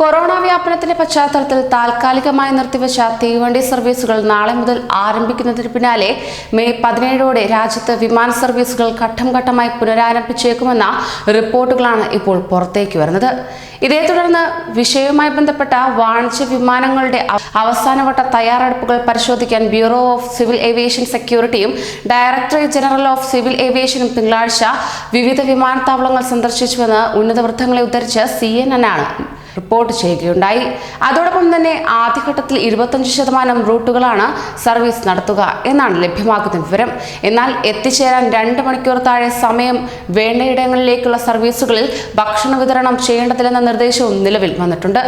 Corona വ്യാപനത്തിന്റെ പശ്ചാത്തലത്തിൽ താൽക്കാലികമായി നിർത്തിവെച്ച തീവണ്ടി സർവീസുകൾ നാളെ മുതൽ ആരംഭിക്കുന്നതിന് പിന്നാലെ മെയ് പതിനേഴോടെ രാജ്യത്ത് വിമാന സർവീസുകൾ ഘട്ടം ഘട്ടമായി പുനരാരംഭിച്ചേക്കുമെന്ന റിപ്പോർട്ടുകളാണ് ഇപ്പോൾ പുറത്തേക്ക് വരുന്നത്. ഇതേ തുടർന്ന് വിഷയവുമായി ബന്ധപ്പെട്ട വാണിജ്യ വിമാനങ്ങളുടെ അവസാനവട്ട തയ്യാറെടുപ്പുകൾ പരിശോധിക്കാൻ ബ്യൂറോ ഓഫ് സിവിൽ ഏവിയേഷൻ സെക്യൂരിറ്റിയും ഡയറക്ടറേറ്റ് ജനറൽ ഓഫ് സിവിൽ ഏവിയേഷനും തിങ്കളാഴ്ച വിവിധ വിമാനത്താവളങ്ങൾ സന്ദർശിച്ചുവെന്ന് ഉന്നത വൃത്തങ്ങളെ ഉദ്ധരിച്ച് സി എൻ എൻ ആണ്. റിപ്പോർട്ട് ചെയ്യുകയുണ്ടായി. അതോടൊപ്പം തന്നെ ആദ്യഘട്ടത്തിൽ ഇരുപത്തഞ്ച് ശതമാനം റൂട്ടുകളാണ് സർവീസ് നടത്തുക എന്നാണ് ലഭ്യമാക്കുന്ന വിവരം. എന്നാൽ എത്തിച്ചേരാൻ രണ്ട് മണിക്കൂർ താഴെ സമയം വേണ്ടയിടങ്ങളിലേക്കുള്ള സർവീസുകളിൽ ഭക്ഷണ വിതരണം ചെയ്യേണ്ടതില്ലെന്ന നിർദ്ദേശവും നിലവിൽ വന്നിട്ടുണ്ട്.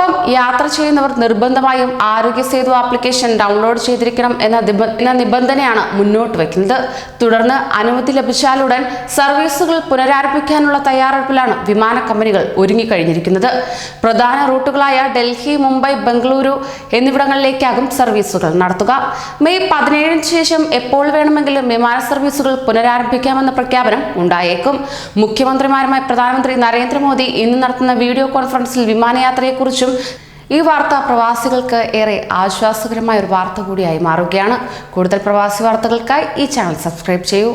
ഒപ്പം യാത്ര ചെയ്യുന്നവർ നിർബന്ധമായും ആരോഗ്യ സേതു ആപ്ലിക്കേഷൻ ഡൗൺലോഡ് ചെയ്തിരിക്കണം എന്ന എന്ന നിബന്ധനയാണ് മുന്നോട്ട് വയ്ക്കുന്നത്. തുടർന്ന് അനുമതി ലഭിച്ചാലുടൻ സർവീസുകൾ പുനരാരംഭിക്കാനുള്ള തയ്യാറെടുപ്പിലാണ് വിമാന കമ്പനികൾ ഒരുങ്ങിക്കഴിഞ്ഞിരിക്കുന്നത്. പ്രധാന റൂട്ടുകളായ ഡൽഹി മുംബൈ ബംഗളൂരു എന്നിവിടങ്ങളിലേക്കാകും സർവീസുകൾ നടത്തുക. മെയ് പതിനേഴിന് ശേഷം എപ്പോൾ വേണമെങ്കിലും വിമാന സർവീസുകൾ പുനരാരംഭിക്കാമെന്ന പ്രഖ്യാപനം ഉണ്ടായേക്കും. മുഖ്യമന്ത്രിമാരുമായി പ്രധാനമന്ത്രി നരേന്ദ്രമോദി ഇന്ന് നടത്തുന്ന വീഡിയോ കോൺഫറൻസിൽ വിമാനയാത്രയെക്കുറിച്ചും ഈ വാർത്ത പ്രവാസികൾക്ക് ഏറെ ആശ്വാസകരമായ ഒരു വാർത്ത കൂടിയായി മാറുകയാണ്. കൂടുതൽ പ്രവാസി വാർത്തകൾക്കായി ഈ ചാനൽ സബ്സ്ക്രൈബ് ചെയ്യൂ.